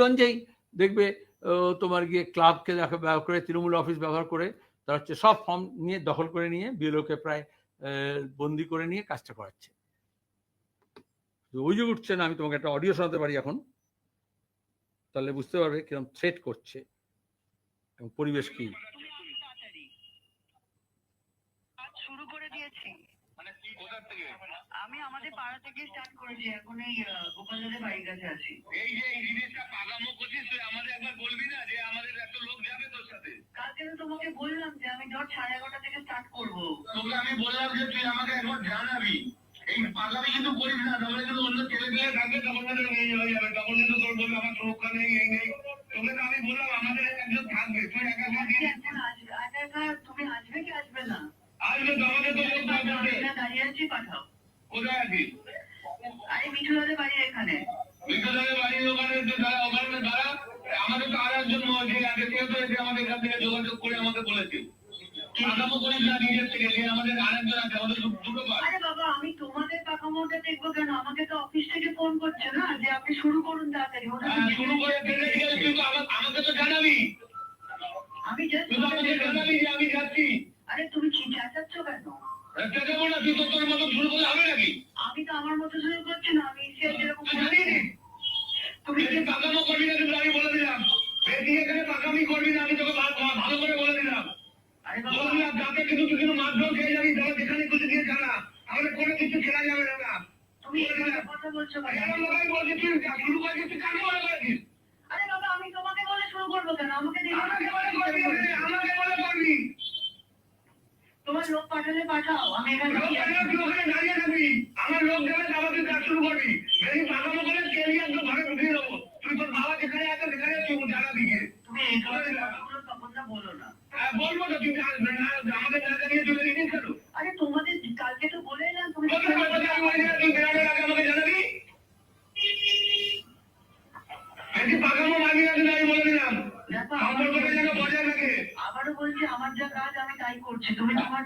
গঞ্জেই দেখবে তোমার গিয়ে ক্লাবকে ব্যবহার করে, তৃণমূল অফিস ব্যবহার করে, তারা হচ্ছে সব ফর্ম নিয়ে দখল করে নিয়ে বিএলওকে প্রায় বন্দি করে নিয়ে কাজটা করাচ্ছে। অভিযোগ উঠছে না, আমি তোমাকে একটা অডিও শোনাতে পারি এখন। তাহলে বুঝতে পারবে কীরকম থ্রেট করছে এবং পরিবেশ কি। আমি আমাদের পাড়া থেকে স্টার্ট করেছি এখন এই গোপালদাদের বাড়ির কাছে আছি। এই যে এই জিনিসটা পাকামো করছিস তুই আমাদের একবার বলবি না যে আমাদের এত লোক যাবে তোর সাথে? কালকে তো তোমাকে বললাম যে আমি ধর সাড়ে এগারোটা থেকে স্টার্ট করব। তোকে আমি বললাম যে তুই আমাকে একবার জানাবি। এই কিন্তু করিস না তাহলে কিন্তু অন্য ছেলে থাকবে তখন কিন্তু হয়ে যাবে তখন কিন্তু তোর বলবে আমার সুরক্ষা নেই এই নেই। তোকে তো আমি বললাম আমাদের একজন থাকবে তুই একা একা আসবে আচ্ছা একা তুমি আসবে কি আসবে না? আসবে তো আমাদের তো আছি পাঠাও। কোথায় আছিস? আরে মিঠু বাড়ির এখানে। বিদ্যালয়ের বাড়ির ওখানে দাঁড়া ওখানে দাঁড়া। আমাদের তো আর একজন যে আগে সে তো এসে আমাদের এখান থেকে যোগাযোগ করে আমাকে বলেছে। পাকামো করিস না নিজের থেকে যে আমাদের আরেকজন আছে আমাদের দুটো পার আরে বাবা আমি তোমাদের পাকামোটা দেখব কেন? আমাকে তো অফিস থেকে ফোন করছে না যে আপনি শুরু করুন তাড়াতাড়ি। হ্যাঁ, শুরু করে গেলে তুই আমি তো আমার মতো শুরু করছি না আমি যেরকম? তুমি বেশি পাকামো করবি না কিন্তু আমি বলে দিলাম। বেশি এখানে পাকামি করবি না আমি তোকে ভালো করে বলে দিলাম। বলে যাতে কিন্তু তুই কিন্তু মাধ্যম খেয়ে যাবি তাহলে যেখানে কিছু দিয়ে জানা আমাদের কোনো কিছু খেলা যাবে না তুমি কথা বলছো লোকাই বলছিস তুই শুরু করেছিস তুই কাকে মনে করেছিস? আরে বাবা আমি তোমাকে বলে শুরু করব কেন? আমাকে আমাকে মনে করবি আমাকে মনে করবি তোমার লোক পাঠালে পাঠাও আমি এখানে দাঁড়িয়ে থাকবি। আমার লোক গেলে তারপর তুই কাজ শুরু করবি। বেশি পাকামো করে কেলি একদম ঘরে ঢুকিয়ে দেবো। তুই তোর বাবা যেখানে আছে সেখানে তুই জানাবি গিয়ে তুমি এই না বলো না। হ্যাঁ, বলব তো তুই আমাদের না জানিয়ে চলে গেছিস কেন? আরে তোমাদের কালকে তো বলে তুমি কথা না, তুই বেরোনোর আগে আমাকে জানাবি পাকামো মারবি না আমি বলে দিলাম। সম্পর্কটা যেন বজায় থাকে আবারও বলছি আমার যা কাজ আমি তাই করছি। তুমি তোমার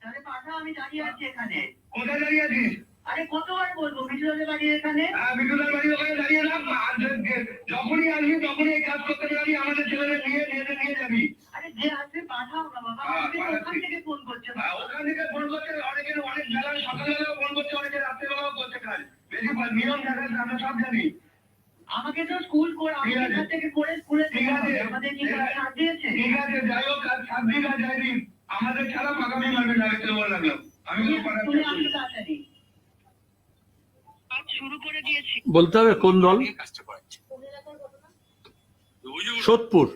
তাহলে পাঠাও আমি দাঁড়িয়ে আছি এখানে। কোথায় দাঁড়িয়ে আছিস? আরে কতবার বলব বাড়ি এখানে? হ্যাঁ, বাড়ির ওখানে দাঁড়িয়ে আর যে- যখনই আসবি তখনই এই কাজ করতে যাবি আমাদের ছেলেদের নিয়ে নিয়ে নিয়ে যাবি। আরে যে আসবে পাঠাও না বাবা। হ্যাঁ, ওখান থেকে ফোন করছে। হ্যাঁ, ওখান থেকে ফোন করছে অনেকের অনেক বেলা সকালবেলাও ফোন করছে অনেকে রাত্রেবেলাও করছে কাজ। বেশি নিয়ম দেখা আমরা সব জানি। আমাকে তো স্কুল করে আমাদের থেকে করে স্কুলে ঠিক আছে। আমাদের কি। ছাড় দিয়েছে? ঠিক আছে যাই হোক কাজ সাত দিন আর যাই দিন আমাদের ছাড়া পাকামি মারবে না তো বলে রাখলাম। আমি তো শুরু করে দিয়েছি। বলতে হবে কোন দল? কাজটা সোদপুর।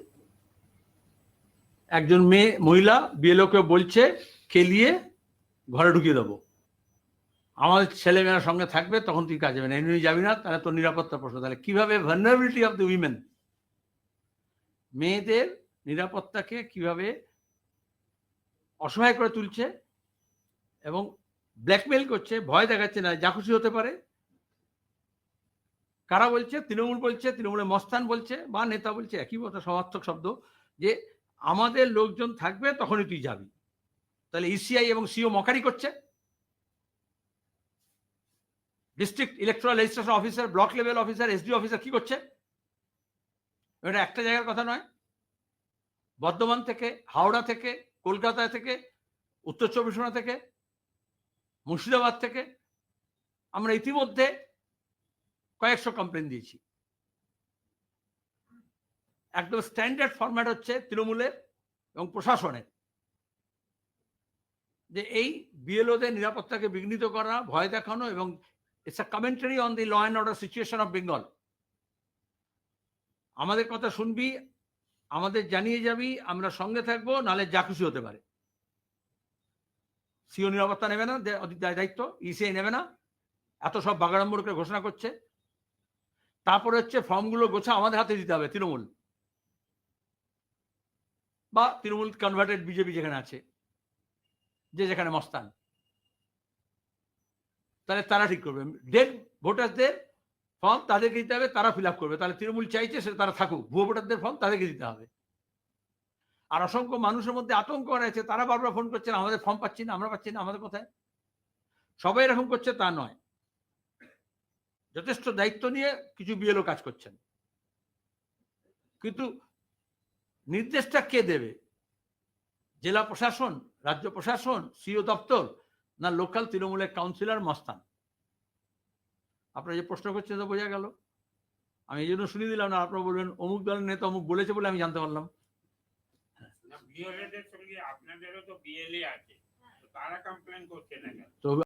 একজন মেয়ে মহিলা বিএলওকে বলছে খেলিয়ে ঘরে ঢুকিয়ে দেবো। আমাদের ছেলেমেয়েরা সঙ্গে থাকবে, তখন তুই কাজে যাবে না। এমনি যাবি না, তাহলে তোর নিরাপত্তা প্রশ্ন। তাহলে কীভাবে ভার্নাবিলিটি অফ দ্য উইমেন মেয়েদের নিরাপত্তাকে কীভাবে অসহায় করে তুলছে এবং ব্ল্যাকমেল করছে, ভয় দেখাচ্ছে না, যা খুশি হতে পারে। কারা বলছে? তৃণমূল বলছে, তৃণমূলের মস্তান বলছে, বা নেতা বলছে, একই কথা, সমার্থক শব্দ, যে আমাদের লোকজন থাকবে, তখনই তুই যাবি। তাহলে ইসিআই এবং সিও মকারি করছে। District electoral registration officer block level officer SD officer কি করছে? এটা একটা জায়গার কথা নয়। বর্ধমান থেকে, হাওড়া থেকে, কলকাতা থেকে, উত্তর চব্বিশ পরগনা থেকে, মুর্শিদাবাদ থেকে আমরা ইতিমধ্যে কয়েকশো কমপ্লেন দিয়েছি। একদম স্ট্যান্ডার্ড ফরম্যাট হচ্ছে তৃণমূলের এবং প্রশাসনের। যে এই বিএলওদের নিরাপত্তাকে বিঘ্নিত করা, ভয় দেখানো এবং it's a commentary on the law and order situation of Bengal আমাদের কথা শুনবি, আমাদের জানিয়ে যাবি, আমরা সঙ্গে থাকব নাহলে যা খুশি হতে পারে। সিও নিরাপত্তা নেবে না দায়িত্ব ইসিআই নেবে না। এত সব বাগাড়ম্বর করে ঘোষণা করছে। তারপরে হচ্ছে ফর্মগুলো গোছা আমাদের হাতে দিতে হবে, তৃণমূল। বা তৃণমূল কনভার্টেড বিজেপি যেখানে আছে, যে যেখানে মস্তান। তাহলে তারা ঠিক করবে। ডেড ভোটারদের ফর্ম তাদেরকে দিতে হবে, তারা ফিল করবে। তাহলে তৃণমূল চাইছে সেটা তারা থাকুক। ভুয়ো ভোটারদের ফর্ম তাদেরকে দিতে হবে। আর অসংখ্য মানুষের মধ্যে আতঙ্ক রয়েছে। তারা বারবার ফোন করছেন আমাদের ফর্ম পাচ্ছি না, আমরা পাচ্ছি না, আমাদের কোথায়? সবাই এরকম করছে, তা নয়। যথেষ্ট দায়িত্ব নিয়ে কিছু বিএলও কাজ করছেন। কিন্তু নির্দেশটা কে দেবে? জেলা প্রশাসন, রাজ্য প্রশাসন সিও দপ্তর না লোকাল তৃণমূলের কাউন্সিলর মস্তান? আপনারা যে প্রশ্ন করছেন তো বোঝা গেল। আমি এই জন্য শুনিয়ে দিলাম না আপনারা বলবেন অমুক দলের নেতা অমুক বলেছে বলে আমি জানতে পারলাম। না বিএলএদের সঙ্গে আপনাদেরও তো বিএলএ আছে। তারা কমপ্লেন করছে না কেন? তো